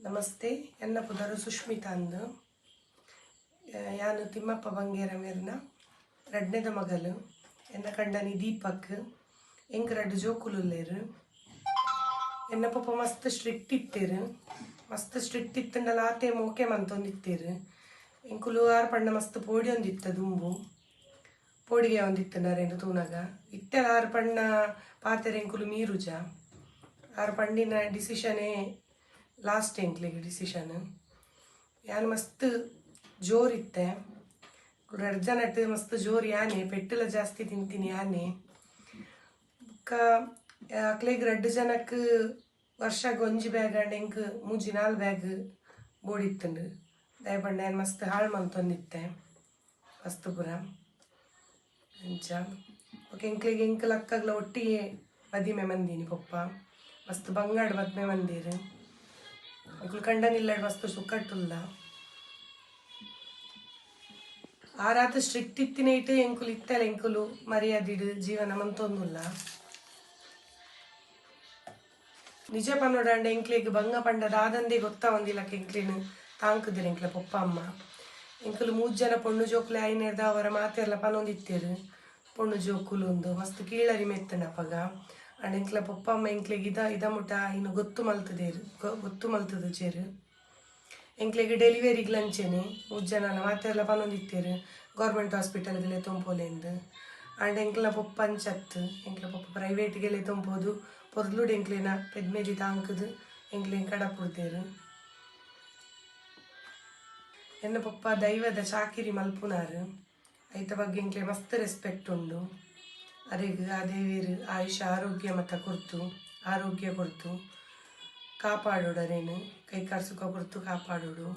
ನಮಸ್ತೆ. ಎನ್ನ ಪುದರು ಸುಷ್ಮಿತಾ ಅಂದು ಯಾನು ತಿಮ್ಮಪ್ಪ ಬಂಗೇರ ಮೇರ್ನ. ರಡ್ನೆದ ಮಗಲು. ಎನ್ನ ಕಂಡನಿ ದೀಪಕ್. ಎಂಕ್ ರಡ್ಡು ಜೋಕುಲುಲ್ಲೇರು. ಎನ್ನ ಪಪ್ಪ ಮಸ್ತ್ ಸ್ಟ್ರಿಕ್ಟ್ ಇತ್ತೇರು. ಮಸ್ತ್ ಸ್ಟ್ರಿಕ್ಟ್ ಇತ್ತಂಡಲ ಆತೆ ಮೋಕೆ ಮಂತೊಂದಿತ್ತೇರು. ಎಂಕುಲು ಆರು ಪಣ್ಣ ಮಸ್ತ್ ಪೋಡಿ ಒಂದಿತ್ತ ದುಂಬು. ಪೋಡಿಗೆ ಒಂದಿತ್ತು ನರೇನು ತೂನಗ. ಇತ್ತೆಲ ಆರು ಪಣ್ಣ ಪಾತೆರೆ ಎಂಕುಲು ಮೀರುಜ. ಆರು ಪಂಡಿನ ಡಿಸಿಷನೇ ಲಾಸ್ಟ್ ಎಂಕ್ಲಿಗೆ ಡಿಸಿಷನ್ ಯಾನ್ ಮಸ್ತ್ ಜೋರಿತ್ತೆ ಎರಡು ನಟ್ಟು ಮಸ್ತ್ ಜೋರ್ ಯಾನೆ, ಪೆಟ್ಟಲ ಜಾಸ್ತಿ ತಿಂತೀನಿ ಯಾನೆ. ಬೊಕ್ಕ ಅಕ್ಲೆಗ್ ರಡ್ಡು ಜನಕ್ಕೆ ವರ್ಷಕ್ಕೆ ಒಂಜಿ ಬ್ಯಾಗ್ ಅಂಡ್ ಎಂಕ್ ಮೂಜಿ ನಾಲ್ ಬ್ಯಾಗ್ ಬೋಡಿತ್ತು ದಯಪಂಡ ಏನು ಮಸ್ತ್ ಹಾಳು ಮಂತೊಂದಿತ್ತೆ. ಮಸ್ತ್ ಪುರ. ಅಂಚ ಓಕೆ ಎಂಕ್ಲಿಗೆ ಎಂಕಲ್ ಅಕ್ಕಗ್ಲ ಒಟ್ಟಿಗೆ ಮದಿಮೆ ಮಂದಿನಿ ಪಪ್ಪ. ಮಸ್ತ್ ಬಂಗಾಡ್ ಮದ್ಮೆ ಮಂದಿರು. ಕಂಡನಿಲ್ಲಡ್ ಮಸ್ತ್ ಸುಕ್ಕಟ್ಟುಲ್ಲ ಇಟ್ಟು ಎಂಕುಲು ಇತ್ತಲ್ಲ ಎಂಕುಲು ಮರ್ಯಾದಿಡು ಜೀವನ ಮಂತೊಂದುಲ್ಲ. ನಿಜ ಪನ್ನೋಡಂಡ ಎಂಕ್ಲಿಗೆ ಭಂಗ ಪಂಡದ ಆದಂದೇ ಗೊತ್ತಾ ಒಂದಿಲ್ಲ ಎಂಕ್ಲಿನು ತಾಂಕುದಿರ ಎಂಕ್ಲ ಪೊಪ್ಪ ಅಮ್ಮ ಎಂಕುಲು ಮೂಜ್ ಜನ ಪೊಣ್ಣು ಜೋಕುಲೆ ಐನೇರ್ದ ಅವರ ಮಾತೆಲ್ಲ ಪನೊಂದಿತ್ತೇರು. ಪೊಣ್ಣು ಜೋಕುಲು ಒಂದು ಮಸ್ತ್ ಕೀಳರಿ ಮೆತ್ತನಪ್ಪಗ ಅಂಡ್ ಎಂಕ್ಲ ಪಪ್ಪ ಅಮ್ಮ ಎಂಕ್ಲೆಗ್ ಇದ ಇದ ಮುಟ, ಇನ್ನು ಗೊತ್ತು ಮಲ್ತದೇರು ಗೊತ್ತು ಮಲ್ತದ ಚೇರು. ಎಂಕ್ಲೆಗೆ ಡೆಲಿವರಿಗೆ ಲಂಚೇನೆ ಉಜ್ಜನ ಜನ ಮಾತೆಲ್ಲ ಪನೊಂದಿತ್ತೇರು ಗೌರ್ಮೆಂಟ್ ಹಾಸ್ಪಿಟಲ್ಗೆಲೆ ತೊಂಪೋಲೆಂದು ಅಂಡ್ ಎಂಕ್ಲ ಪಪ್ಪ ಅಂಚತ್ತು ಎಂಕ್ಲ ಪಪ್ಪ ಪ್ರೈವೇಟ್ಗೆಲೆ ತುಂಬೋದು ಪೊರ್ಲುಡು ಎಂಕ್ಲೇನ ಪೆದ್ಮೇಲಿ ತಾಂಕದು ಕಡ ಕಡಪುಡ್ತೇರು. ಎನ್ನ ಪಪ್ಪ ದೈವದ ಚಾಕಿರಿ ಮಲ್ಪುನಾರು. ಐತ ಬಗ್ಗೆ ಎಂಕ್ಲೆ ಮಸ್ತ್ ರೆಸ್ಪೆಕ್ಟ್ ಉಂಡು. ಅರೆಗ್ ಆ ದೇವಿಯರು ಆಯುಷ ಆರೋಗ್ಯ ಮತ್ತು ಕೊಡ್ತು ಆರೋಗ್ಯ ಕೊಡ್ತು ಕಾಪಾಡೋಡ ನೀನು ಕೈ ಸುಖ ಕೊರ್ತು, ಕಾಪಾಡೋಡು.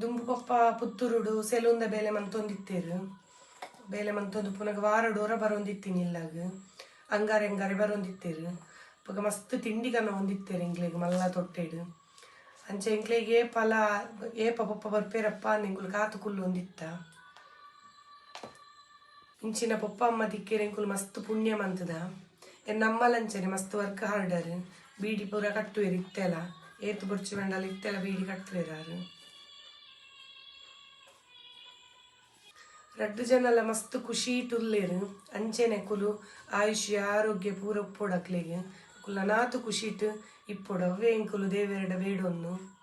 ದುಂಬು ಪಪ್ಪ ಪುತ್ತೂರುಡು, ಸೆಲುಂದ ಬೇಲೆ ಮಂತೊಂದಿತ್ತೇರು. ಬೇಲೆ ಮಂತೊಂದು ಪುನಗ ವಾರ ಡೋರ ಬರೊಂದಿತ್ತೀನಿ ಇಲ್ಲಾಗ. ಅಂಗಾರೆ ಅಂಗಾರೆ ಬರೊಂದಿತ್ತೇರು. ಪಗ ಮಸ್ತ್ ತಿಂಡಿ ಕನ್ನ ಹೊಂದಿತ್ತೇರು ಮಲ್ಲ ತೊಟ್ಟೆಡು. ಅಂಚೆ ಎಂಕ್ಲೆಗೆ ಫಲ ಏಪ ಪಪ್ಪ ಬರ್ಪೇರಪ್ಪ ನಿಂಗುಲ್ ಕಾತು ಕುಲ್ಲು ಹೊಂದಿತ್ತ. ಇಂಚಿನ ಪಪ್ಪ ಅಮ್ಮ ದಿಕ್ಕೇರೆ ಎಂಕುಲು ಮಸ್ತ್ ಪುಣ್ಯ ಮಂತದ ಎನ್ ನಮ್ಮಲಂಚನೆ ಮಸ್ತ್ ವರ್ಕ್ ಹಾರ್ಡರ್. ಬೀಡಿ ಪೂರ ಕಟ್ಟುವೆರು ಇತ್ತೆಲ. ಏತು ಬುರ್ಚಿ ಮಂಡಲ ಇತ್ತೆಲ ಬೀಡಿ ಕಟ್ಟುವೆರಾರು ರಡ್ಡು ಜನಲ ಮಸ್ತ್ ಖುಷಿ ಟುಲ್ಲೇರು ಅಂಚೆನೆ ಕುಲು ಆಯುಷ್ಯ, ಆರೋಗ್ಯ ಪೂರ ಉಪ್ಪೊಡಕ್ಲೆಗೆ ಕುಲ ನಾತು ಖುಷಿಟ್ ಇಪ್ಪೊಡ ಅವೇ ಎಂಕುಲು ದೇವೆರಡ ಬೇಡೊನ್ನು